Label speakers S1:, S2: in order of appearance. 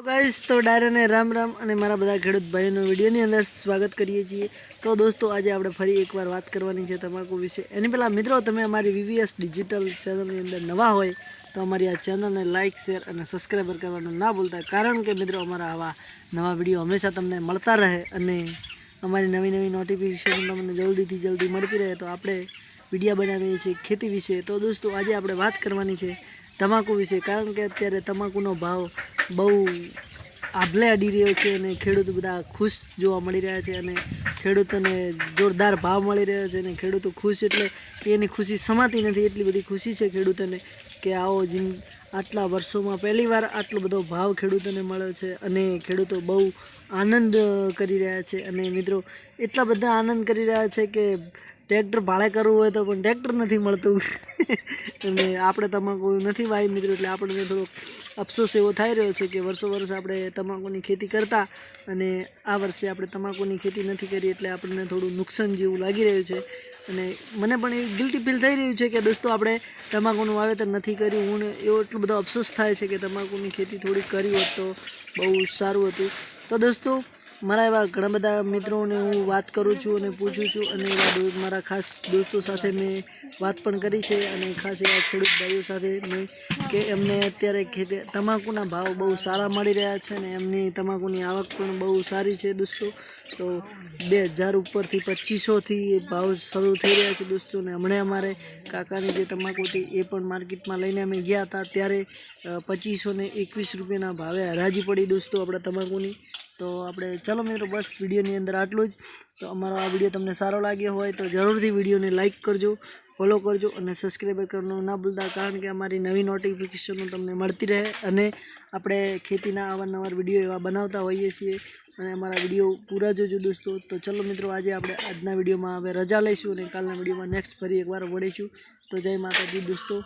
S1: તો ગાઈસ તો ડાયરાને રામ રામ અને મારા બધા ખેડૂત ભાઈઓનો વિડીયોની અંદર સ્વાગત કરીએ છીએ. તો દોસ્તો, આજે આપણે ફરી એકવાર વાત કરવાની છે તમાકુ વિશે. એની પહેલાં મિત્રો, તમે અમારી વીવીએસ ડિજિટલ ચેનલની અંદર નવા હોય, તો અમારી આ ચેનલને લાઇક શેર અને સબસ્ક્રાઈબર કરવાનું ના ભૂલતા. કારણ કે મિત્રો, અમારા આવા નવા વીડિયો હંમેશા તમને મળતા રહે અને અમારી નવી નવી નોટિફિકેશન તમને જલ્દીથી જલ્દી મળતી રહે. તો આપણે વિડીયા બનાવીએ છીએ ખેતી વિશે. તો દોસ્તો, આજે આપણે વાત કરવાની છે તમાકુ વિશે. કારણ કે અત્યારે તમાકુનો ભાવ બહુ આભલે અડી રહ્યો છે અને ખેડૂતો બધા ખુશ જોવા મળી રહ્યા છે અને ખેડૂતોને જોરદાર ભાવ મળી રહ્યો છે અને ખેડૂતો ખુશ એટલે એની ખુશી સમાતી નથી. એટલી બધી ખુશી છે ખેડૂતોને કે આવો જીન આટલા વર્ષોમાં પહેલીવાર આટલો બધો ભાવ ખેડૂતોને મળ્યો છે અને ખેડૂતો બહુ આનંદ કરી રહ્યા છે. અને મિત્રો, એટલા બધા આનંદ કરી રહ્યા છે કે ટ્રેક્ટર ભાડે કરવું હોય તો પણ ટ્રેક્ટર નથી મળતું. અને આપણે તમાકુ નથી વાવી મિત્રો, એટલે આપણને થોડોક અફસોસ એવો થઈ રહ્યો છે કે વર્ષો વર્ષ આપણે તમાકુની ખેતી કરતા અને આ વર્ષે આપણે તમાકુની ખેતી નથી કરી એટલે આપણને થોડું નુકસાન જેવું લાગી રહ્યું છે. અને મને પણ એ ગિલ્ટી ફીલ થઈ રહ્યું છે કે દોસ્તો, આપણે તમાકુનું વાવેતર નથી કર્યું. હું એવો એટલો બધો અફસોસ થાય છે કે તમાકુની ખેતી થોડી કરી હોત તો બહુ સારું હતું. તો દોસ્તો મારા એવા ઘણા બધા મિત્રોને હું વાત કરું છું અને પૂછું છું અને એવા મારા ખાસ દોસ્તો સાથે મેં વાત પણ કરી છે અને ખાસ એવા ખેડૂત ભાઈઓ સાથે મેં કે એમને અત્યારે ખેતી, તમાકુના ભાવ બહુ સારા મળી રહ્યા છે અને એમની તમાકુની આવક પણ બહુ સારી છે દોસ્તો. તો બે હજાર ઉપરથી પચીસોથી ભાવ શરૂ થઈ રહ્યા છે દોસ્તો અને હમણાં અમારે કાકાની જે તમાકુ હતી એ પણ માર્કેટમાં લઈને અમે ગયા હતા ત્યારે પચીસો એકવીસ રૂપિયાના ભાવે હરાજી પડી દોસ્તો આપણા તમાકુની. તો આપણે ચલો મિત્રો, બસ વિડીયોની અંદર આટલું જ. તો અમારો આ વીડિયો તમને સારો લાગ્યો હોય તો જરૂરથી વિડીયોને લાઇક કરજો, ફોલો કરજો અને સબસ્ક્રાઈબર કરવાનું ના ભૂલતા, કારણ કે અમારી નવી નોટિફિકેશનો તમને મળતી રહે અને આપણે ખેતીના અવારનવાર વીડિયો એવા બનાવતા હોઈએ છીએ અને અમારા વીડિયો પૂરા જોજો દોસ્તો. તો ચલો મિત્રો, આજે આપણે આજના વિડીયોમાં હવે રજા લઈશું અને કાલના વિડીયોમાં નેક્સ્ટ ફરી એકવાર મળીશું તો જય માતાજી દોસ્તો.